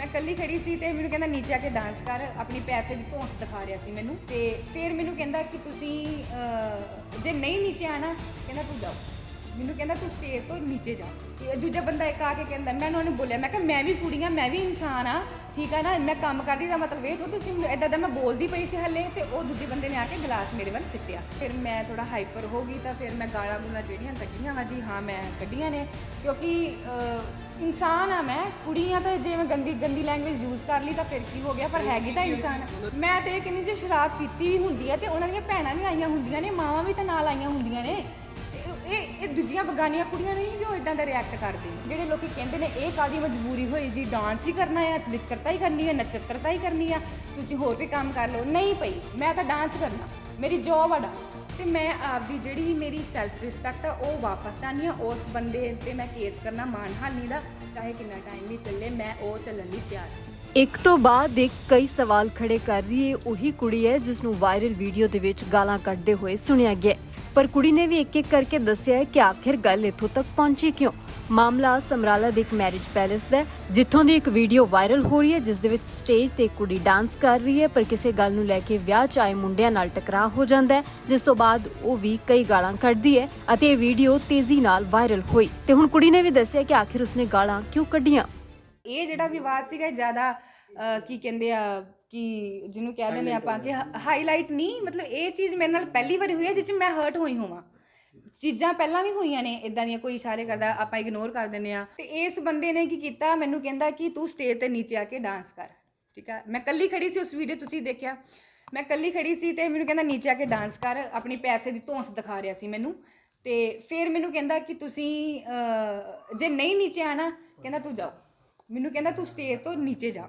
ਮੈਂ ਕੱਲੀ ਖੜੀ ਸੀ ਤੇ ਮੈਨੂੰ ਕਹਿੰਦਾ ਨੀਚੇ ਆ ਕੇ ਡਾਂਸ ਕਰ ਆਪਣੀ ਪੈਸੇ ਦੀ ਧੌਂਸ ਦਿਖਾ ਰਿਹਾ ਸੀ ਮੈਨੂੰ ਤੇ ਫਿਰ ਮੈਨੂੰ ਕਹਿੰਦਾ ਕਿ ਤੁਸੀਂ ਅਹ, ਜੇ ਨਹੀਂ ਨੀਚੇ ਆਣਾ ਕਹਿੰਦਾ ਤੂੰ ਜਾਓ। ਮੈਨੂੰ ਕਹਿੰਦਾ ਤੂੰ ਸਟੇਜ ਤੋਂ ਨੀਚੇ ਜਾ। ਤੇ ਦੂਜਾ ਬੰਦਾ ਇੱਕ ਆ ਕੇ ਕਹਿੰਦਾ, ਮੈਂ ਉਹਨਾਂ ਨੂੰ ਬੋਲਿਆ, ਮੈਂ ਕਿਹਾ ਮੈਂ ਵੀ ਕੁੜੀ ਆ ਮੈਂ ਵੀ ਇਨਸਾਨ ਆ ਠੀਕ ਆ ਨਾ, ਮੈਂ ਕੰਮ ਕਰਦੀ ਦਾ ਮਤਲਬ ਇਹ ਥੋੜਾ ਤੁਸੀਂ ਮੈਨੂੰ ਇਦਾਂ ਦਾ ਮੈਂ ਬੋਲਦੀ ਪਈ ਸੀ ਹੱਲੇ, ਤੇ ਉਹ ਦੂਜੇ ਬੰਦੇ ਨੇ ਆ ਕੇ ਗਲਾਸ ਮੇਰੇ ਵੱਲ ਸਿੱਟਿਆ। ਫਿਰ ਮੈਂ ਥੋੜਾ ਹਾਈਪਰ ਹੋ ਗਈ ਤਾਂ ਫਿਰ ਮੈਂ ਗਾਲਾਂ ਗੁਲਾਂ ਜਿਹੜੀਆਂ ਕੱਢੀਆਂ ਵਾ ਜੀ ਹਾਂ, ਮੈਂ ਕੱਢੀਆਂ ਨੇ, ਕਿਉਂਕਿ ਇਨਸਾਨ ਆ ਮੈਂ ਕੁੜੀਆਂ ਤਾਂ ਜੇ ਮੈਂ ਗੰਦੀ ਗੰਦੀ ਲੈਂਗੁਏਜ ਯੂਜ਼ ਕਰ ਲਈ ਤਾਂ ਫਿਰ ਕੀ ਹੋ ਗਿਆ? ਪਰ ਹੈਗੀ ਤਾਂ ਇਨਸਾਨ। ਮੈਂ ਤੇ ਇਹ ਕਹਿੰਦੀ ਜੇ ਸ਼ਰਾਬ ਪੀਤੀ ਵੀ ਹੁੰਦੀ ਹੈ ਤੇ ਉਹਨਾਂ ਦੀਆਂ ਭੈਣਾਂ ਵੀ ਆਈਆਂ ਹੁੰਦੀਆਂ ਨੇ, ਮਾਵਾਂ ਵੀ ਤਾਂ ਨਾਲ ਆਈਆਂ ਹੁੰਦੀਆਂ ਨੇ। ਇਹ ਇਹ ਦੂਜੀਆਂ ਬਗਾਨੀਆਂ ਕੁੜੀਆਂ ਨਹੀਂ ਉਹ ਇਦਾਂ ਦਾ ਰਿਐਕਟ ਕਰਦੇ। ਨੇ ਜਿਹੜੇ ਲੋਕੀ ਕਹਿੰਦੇ ਨੇ, ਇਹ ਕਾਦੀ ਮਜਬੂਰੀ ਹੋਈ ਜੀ? ਡਾਂਸ ਹੀ ਕਰਨਾ ਹੈ ਚਲਿੱਤਰਤਾ ਹੀ ਕਰਨੀ ਹੈ ਨਚੱਤਰਤਾ ਹੀ ਕਰਨੀ ਆ। ਤੁਸੀਂ ਹੋਰ ਵੀ ਕੰਮ ਕਰ ਲਓ। ਨਹੀਂ ਪਈ ਮੈਂ ਤਾਂ ਡਾਂਸ ਕਰਨਾ। ਮੇਰੀ ਜੌਬ ਆ ਡਾਂਸ ਤੇ ਮੈਂ ਆਪਦੀ ਜਿਹੜੀ ਮੇਰੀ ਸੈਲਫ ਰਿਸਪੈਕਟ ਆ, ਉਹ ਵਾਪਸ ਚਾਹਨੀ ਆ। ਉਸ ਬੰਦੇ ਤੇ ਮੈਂ ਕੇਸ ਕਰਨਾ ਮਾਨਹਾਨੀ ਦਾ, ਚਾਹੇ ਕਿੰਨਾ ਟਾਈਮ ਵੀ ਚੱਲੇ, ਮੈਂ ਉਹ ਚੱਲਣ ਲਈ ਤਿਆਰ ਹਾਂ। ਇੱਕ ਤੋਂ ਬਾਅਦ ਇੱਕ ਕਈ ਸਵਾਲ ਖੜੇ ਕਰ ਰਹੀ ਹੈ ਉਹੀ ਕੁੜੀ ਹੈ ਜਿਸ ਨੂੰ ਵਾਇਰਲ ਵੀਡੀਓ ਦੇ ਵਿੱਚ ਗਾਲਾਂ ਕੱਢਦੇ ਹੋਏ ਸੁਣਿਆ ਗਿਆ। ਪਰ ਕੁੜੀ ਨੇ ਵੀ ਇੱਕ ਇੱਕ ਕਰਕੇ ਦੱਸਿਆ ਹੈ ਕਿ ਆਖਿਰ ਗੱਲ ਇੱਥੋਂ ਤੱਕ ਪਹੁੰਚੀ ਕਿਉਂ? ਮਾਮਲਾ ਸਮਰਾਲਾ ਦੇ ਇੱਕ ਮੈਰਿਜ ਪੈਲੇਸ ਦਾ ਜਿੱਥੋਂ ਦੀ ਇੱਕ ਵੀਡੀਓ ਵਾਇਰਲ ਹੋ ਰਹੀ ਹੈ, ਜਿਸ ਦੇ ਵਿੱਚ ਸਟੇਜ ਤੇ ਕੁੜੀ ਡਾਂਸ ਕਰ ਰਹੀ ਹੈ, ਪਰ ਕਿਸੇ ਗੱਲ ਨੂੰ ਲੈ ਕੇ ਵਿਆਹ 'ਚ ਆਏ ਮੁੰਡਿਆਂ ਨਾਲ ਟਕਰਾਅ ਹੋ ਜਾਂਦਾ ਹੈ, ਜਿਸ ਤੋਂ ਬਾਅਦ ਉਹ ਵੀ ਕਈ ਗਾਲਾਂ ਕੱਢਦੀ ਹੈ ਅਤੇ ਇਹ ਵੀਡੀਓ ਤੇਜ਼ੀ ਨਾਲ ਵਾਇਰਲ ਹੋਈ। ਤੇ ਹੁਣ ਕੁੜੀ ਨੇ ਵੀ ਦੱਸਿਆ ਕਿ ਆਖਿਰ ਉਸਨੇ ਗਾਲਾਂ ਕਿਉਂ ਕੱਢੀਆਂ? ਇਹ ਜਿਹੜਾ ਵਿਵਾਦ ਸੀਗਾ, ਇਹ ਜ਼ਿਆਦਾ ਅਹ, ਕੀ ਕਹਿੰਦੇ ਆ ਕਿ ਜਿਹਨੂੰ ਕਹਿ ਦਿੰਦੇ ਆਪਾਂ ਕਿ ਹਾਈਲਾਈਟ ਨਹੀਂ ਮਤਲਬ ਇਹ ਚੀਜ਼ ਮੇਰੇ ਨਾਲ ਪਹਿਲੀ ਵਾਰੀ ਹੋਈ ਹੈ ਜਿਸ 'ਚ ਮੈਂ ਹਰਟ ਹੋਈ ਹੋਵਾਂ। ਚੀਜ਼ਾਂ ਪਹਿਲਾਂ ਵੀ ਹੋਈਆਂ ਨੇ ਇਦਾਂ ਦੀਆਂ ਕੋਈ ਇਸ਼ਾਰੇ ਕਰਦਾ ਆਪਾਂ ਇਗਨੋਰ ਕਰ ਦਿੰਦੇ ਆ ਤੇ ਇਸ ਬੰਦੇ ਨੇ ਕੀ ਕੀਤਾ ਮੈਨੂੰ ਕਹਿੰਦਾ ਕਿ ਤੂੰ ਸਟੇਜ ਤੇ ਨੀਚੇ ਆ ਕੇ ਡਾਂਸ ਕਰ ਠੀਕ ਆ? ਮੈਂ ਕੱਲੀ ਖੜੀ ਸੀ ਉਸ ਵੀਡੀਓ ਤੁਸੀਂ ਦੇਖਿਆ। ਮੈਂ ਕੱਲੀ ਖੜੀ ਸੀ ਤੇ ਮੈਨੂੰ ਕਹਿੰਦਾ ਨੀਚੇ ਆ ਕੇ ਡਾਂਸ ਕਰ ਆਪਣੀ ਪੈਸੇ ਦੀ ਧੌਂਸ ਦਿਖਾ ਰਿਹਾ ਸੀ ਮੈਨੂੰ। ਤੇ ਫਿਰ ਮੈਨੂੰ ਕਹਿੰਦਾ ਕਿ ਤੁਸੀਂ ਅਹ, ਜੇ ਨਹੀਂ ਨੀਚੇ ਆਣਾ ਕਹਿੰਦਾ ਤੂੰ ਜਾਓ। ਮੈਨੂੰ ਕਹਿੰਦਾ ਤੂੰ ਸਟੇਜ ਤੋਂ ਨੀਚੇ ਜਾ।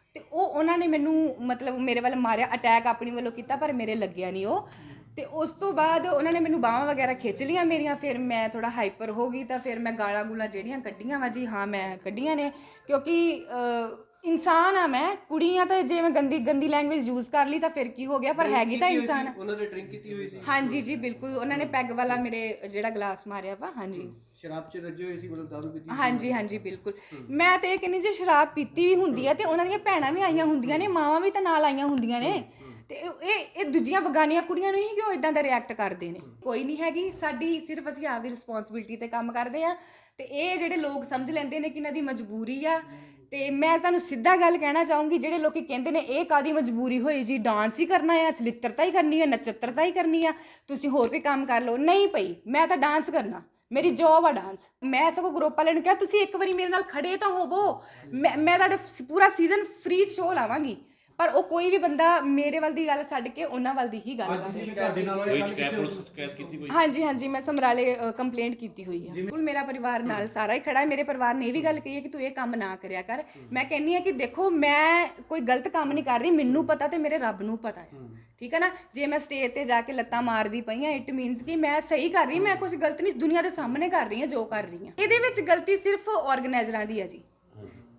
ਤੇ ਉਹ ਉਹਨਾਂ ਨੇ ਮੈਨੂੰ ਮਤਲਬ ਮੇਰੇ ਵੱਲ ਮਾਰਿਆ ਅਟੈਕ ਆਪਣੀ ਵੱਲੋਂ ਕੀਤਾ ਪਰ ਮੇਰੇ ਲੱਗਿਆ ਨਹੀਂ ਉਹ। ਤੇ ਉਸ ਤੋਂ ਬਾਅਦ ਉਹਨਾਂ ਨੇ ਮੈਨੂੰ ਬਾਹਾਂ ਵਗੈਰਾ ਖਿੱਚ ਲੀਆਂ ਮੇਰੀਆਂ ਫਿਰ ਮੈਂ ਥੋੜਾ ਹਾਈਪਰ ਹੋ ਗਈ ਤਾਂ ਫਿਰ ਮੈਂ ਗਾਲਾਂ ਗੁਲਾਂ ਜਿਹੜੀਆਂ ਕੱਢੀਆਂ ਵਾ ਜੀ ਹਾਂ ਮੈਂ ਕੱਢੀਆਂ ਨੇ ਕਿਉਂਕਿ ਇਨਸਾਨ ਆ ਮੈਂ ਕੁੜੀ ਆ ਤਾਂ ਜੇ ਮੈਂ ਗੰਦੀ ਗੰਦੀ ਲੈਂਗੁਏਜ ਯੂਜ਼ ਕਰ ਲਈ ਤਾਂ ਫਿਰ ਕੀ ਹੋ ਗਿਆ ਪਰ ਹੈਗੀ ਤਾਂ ਇਨਸਾਨ। ਆ ਉਹਨਾਂ ਨੇ ਡਰਿੰਕ ਕੀਤੀ ਹੋਈ ਸੀ। ਹਾਂਜੀ ਜੀ ਬਿਲਕੁਲ ਉਹਨਾਂ ਨੇ ਪੈਗ ਵਾਲਾ ਮੇਰੇ ਜਿਹੜਾ ਗਲਾਸ ਮਾਰਿਆ ਵਾ ਹਾਂਜੀ। ਸ਼ਰਾਬ ਚ ਰੱਜੇ ਹੋਏ ਸੀ ਮਤਲਬ ਦਾਰੂ ਪੀਤੀ ਹਾਂਜੀ ਹਾਂਜੀ ਬਿਲਕੁਲ। ਮੈਂ ਤੇ ਇਹ ਕਹਿੰਦੀ ਜੇ ਸ਼ਰਾਬ ਪੀਤੀ ਵੀ ਹੁੰਦੀ ਹੈ ਤੇ ਉਹਨਾਂ ਦੀਆਂ ਭੈਣਾਂ ਵੀ ਆਈਆਂ ਹੁੰਦੀਆਂ ਨੇ ਮਾਵਾਂ ਵੀ ਤਾਂ ਨਾਲ ਆਈਆਂ ਹੁੰਦੀਆਂ ਨੇ। ਤੇ ਇਹ ਇਹ- ਇਹ ਦੂਜੀਆਂ ਬਗਾਨੀਆਂ ਕੁੜੀਆਂ ਨਹੀਂ ਕਿਉਂ ਇਦਾਂ ਦਾ ਰਿਐਕਟ ਕਰਦੇ ਨੇ? ਕੋਈ ਨਹੀਂ ਹੈਗੀ ਸਾਡੀ ਸਿਰਫ ਅਸੀਂ ਆਪਦੀ ਰਿਸਪੌਂਸਿਬਿਲਟੀ ਤੇ ਕੰਮ ਕਰਦੇ ਆ ਤੇ ਇਹ ਜਿਹੜੇ ਲੋਕ ਸਮਝ ਲੈਂਦੇ ਨੇ ਕਿ ਇਹਨਾਂ ਦੀ ਮਜਬੂਰੀ ਆ ਤੇ ਮੈਂ ਤੁਹਾਨੂੰ ਸਿੱਧਾ ਗੱਲ ਕਹਿਣਾ ਚਾਹੂੰਗੀ ਜਿਹੜੇ ਲੋਕੀ ਕਹਿੰਦੇ ਨੇ ਇਹ ਕਾਦੀ ਮਜਬੂਰੀ ਹੋਈ ਜੀ? ਡਾਂਸ ਹੀ ਕਰਨਾ ਹੈ ਚਲਿੱਤਰਤਾ ਹੀ ਕਰਨੀ ਹੈ ਨਚੱਤਰਤਾ ਹੀ ਕਰਨੀ ਆ। ਤੁਸੀਂ ਹੋਰ ਵੀ ਕੰਮ ਕਰ ਲਓ। ਨਹੀਂ ਪਈ ਮੈਂ ਤਾਂ ਡਾਂਸ ਕਰਨਾ। ਮੇਰੀ ਜੋਬ ਆ ਡਾਂਸ ਮੈਂ ਸਗੋਂ ਗਰੁੱਪ ਵਾਲਿਆਂ ਨੂੰ ਕਿਹਾ, ਤੁਸੀਂ ਇੱਕ ਵਾਰੀ ਮੇਰੇ ਨਾਲ ਖੜੇ ਤਾਂ ਹੋਵੋ। ਮੈਂ ਮੈਂ ਤੁਹਾਡਾ ਸ- ਪੂਰਾ ਸੀਜ਼ਨ ਫ੍ਰੀ ਸ਼ੋਅ ਲਾਵਾਂਗੀ। ਪਰ ਉਹ ਕੋਈ ਵੀ ਬੰਦਾ ਮੇਰੇ ਵੱਲ ਦੀ ਗੱਲ ਛੱਡ ਕੇ ਉਹਨਾਂ ਵੱਲ ਦੀ ਹੀ ਗੱਲ ਕਰ ਰਿਹਾ। ਤੁਹਾਡੇ ਨਾਲ ਕੋਈ ਸ਼ਿਕਾਇਤ ਪੁਲਿਸ ਸ਼ਿਕਾਇਤ ਕੀਤੀ ਕੋਈ? ਹਾਂਜੀ ਹਾਂਜੀ ਮੈਂ ਸਮਰਾਲੇ ਕੰਪਲੇਂਟ ਕੀਤੀ ਹੋਈ ਹੈ ਬਿਲਕੁਲ ਮੇਰਾ ਪਰਿਵਾਰ ਨਾਲ ਸਾਰਾ ਹੀ ਖੜਾ ਹੈ। ਮੇਰੇ ਪਰਿਵਾਰ ਨੇ ਇਹ ਵੀ ਗੱਲ ਕਹੀ ਹੈ ਕਿ ਤੂੰ ਇਹ ਕੰਮ ਨਾ ਕਰਿਆ ਕਰ। ਮੈਂ ਕਹਿੰਨੀ ਆ ਕਿ ਦੇਖੋ ਮੈਂ ਕੋਈ ਗਲਤ ਕੰਮ ਨਹੀਂ ਕਰ ਰਹੀ। ਮੈਨੂੰ ਪਤਾ ਤੇ ਮੇਰੇ ਰੱਬ ਨੂੰ ਪਤਾ ਹੈ। ਠੀਕ ਹੈ ਨਾ? ਜੇ ਮੈਂ ਸਟੇਜ ਤੇ ਜਾ ਕੇ ਲੱਤਾਂ ਮਾਰਦੀ ਪਈ ਆ ਇਟ ਮੀਨਸ ਕਿ ਮੈਂ ਸਹੀ ਕਰ ਰਹੀ ਮੈਂ ਕੁਝ ਗਲਤ ਨਹੀਂ ਦੁਨੀਆ ਦੇ ਸਾਹਮਣੇ ਕਰ ਰਹੀ ਹਾਂ ਜੋ ਕਰ ਰਹੀ ਹਾਂ। ਇਹਦੇ ਵਿੱਚ ਗਲਤੀ ਸਿਰਫ ਆਰਗੇਨਾਈਜ਼ਰਾਂ ਦੀ ਹੈ ਜੀ।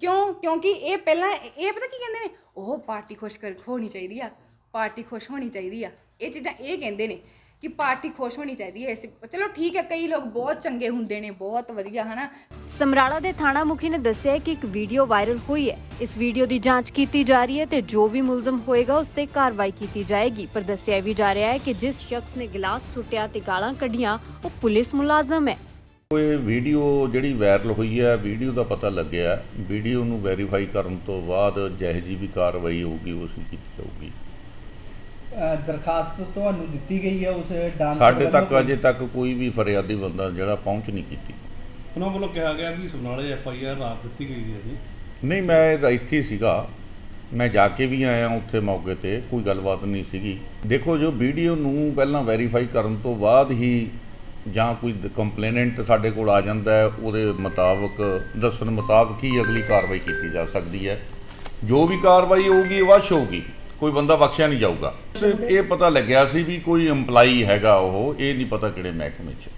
ਕਿਉਂ? ਕਿਉਂਕਿ ਇਹ ਪਹਿਲਾਂ ਇਹ ਪਤਾ ਕੀ ਕਹਿੰਦੇ ਨੇ? ਉਹ ਪਾਰਟੀ ਖੁਸ਼ ਕਰ ਹੋਣੀ ਚਾਹੀਦੀ ਆ, ਪਾਰਟੀ ਖੁਸ਼ ਹੋਣੀ ਚਾਹੀਦੀ ਆ। ਇਹ ਚੀਜ਼ਾਂ ਇਹ ਕਹਿੰਦੇ ਨੇ ਕਿ ਪਾਰਟੀ ਖੁਸ਼ ਹੋਣੀ ਚਾਹੀਦੀ ਹੈ। ਇਸ ਚਲੋ ਠੀਕ ਹੈ, ਕਈ ਲੋਕ ਬਹੁਤ ਚੰਗੇ ਹੁੰਦੇ ਨੇ, ਬਹੁਤ ਵਧੀਆ, ਹਨਾ? ਸਮਰਾਲਾ ਦੇ ਥਾਣਾ ਮੁਖੀ ਨੇ ਦੱਸਿਆ ਕਿ ਇੱਕ ਵੀਡੀਓ ਵਾਇਰਲ ਹੋਈ ਹੈ। ਇਸ ਵੀਡੀਓ ਦੀ ਜਾਂਚ ਕੀਤੀ ਜਾ ਰਹੀ ਹੈ ਤੇ ਜੋ ਵੀ ਮੁਲਜ਼ਮ ਹੋਏਗਾ, ਉਸ ਤੇ ਕਾਰਵਾਈ ਕੀਤੀ ਜਾਏਗੀ। ਪਰ ਦੱਸਿਆ ਵੀ ਜਾ ਰਿਹਾ ਹੈ ਕਿ ਜਿਸ ਸ਼ਖਸ ਨੇ ਗਲਾਸ ਸੁੱਟਿਆ ਤੇ ਗਾਲਾਂ ਕੱਢੀਆਂ, ਉਹ ਪੁਲਿਸ ਮੁਲਾਜ਼ਮ ਹੈ। ਇਹ ਵੀਡੀਓ ਜਿਹੜੀ ਵਾਇਰਲ ਹੋਈ ਹੈ ਵੀਡੀਓ ਦਾ ਪਤਾ ਲੱਗਿਆ ਵੀਡੀਓ ਨੂੰ ਵੈਰੀਫਾਈ ਕਰਨ ਤੋਂ ਬਾਅਦ ਜਿਹੋ ਜਿਹੀ ਵੀ ਕਾਰਵਾਈ ਹੋਊਗੀ ਉਸ ਨੂੰ ਕੀਤੀ ਜਾਊਗੀ। ਦਰਖਾਸਤ ਤੁਹਾਨੂੰ ਦਿੱਤੀ ਗਈ ਹੈ ਉਸ ਡਾਂਸ ਸਾਡੇ ਤੱਕ ਅਜੇ ਤੱਕ ਕੋਈ ਵੀ ਫਰਿਆਦੀ ਬੰਦਾ ਜਿਹੜਾ ਪਹੁੰਚ ਨਹੀਂ ਕੀਤੀ। ਉਹਨਾਂ ਵੱਲੋਂ ਕਿਹਾ ਗਿਆ ਵੀ ਸਮਨਾਲੇ ਐਫ ਆਈ ਆਰ ਰਾਤ ਦਿੱਤੀ ਗਈ ਸੀ ਅਸੀਂ। ਨਹੀਂ ਮੈਂ ਇੱਥੇ ਸੀਗਾ। ਮੈਂ ਜਾ ਕੇ ਵੀ ਆਇਆ ਉੱਥੇ ਮੌਕੇ ਤੇ ਕੋਈ ਗੱਲਬਾਤ ਨਹੀਂ ਸੀਗੀ। ਦੇਖੋ ਜੋ ਵੀਡੀਓ ਨੂੰ ਪਹਿਲਾਂ ਵੈਰੀਫਾਈ ਕਰਨ ਤੋਂ ਬਾਅਦ ਹੀ ਜਾਂ ਕੋਈ ਕੰਪਲੇਨੈਂਟ ਸਾਡੇ ਕੋਲ ਆ ਜਾਂਦਾ ਹੈ, ਉਹਦੇ ਮੁਤਾਬਕ, ਦੱਸਣ ਮੁਤਾਬਕ ਹੀ ਅਗਲੀ ਕਾਰਵਾਈ ਕੀਤੀ ਜਾ ਸਕਦੀ ਹੈ। ਜੋ ਵੀ ਕਾਰਵਾਈ ਹੋਊਗੀ ਉਹ ਵਸ਼ ਹੋਊਗੀ। ਕੋਈ ਬੰਦਾ ਬਖਸ਼ਿਆ ਨਹੀਂ ਜਾਊਗਾ। ਸਿਰਫ ਇਹ ਪਤਾ ਲੱਗਿਆ ਸੀ ਵੀ ਕੋਈ EMPLOYEE ਹੈਗਾ ਉਹ, ਇਹ ਨਹੀਂ ਪਤਾ ਕਿਹੜੇ ਮਹਿਕਮੇ 'ਚ।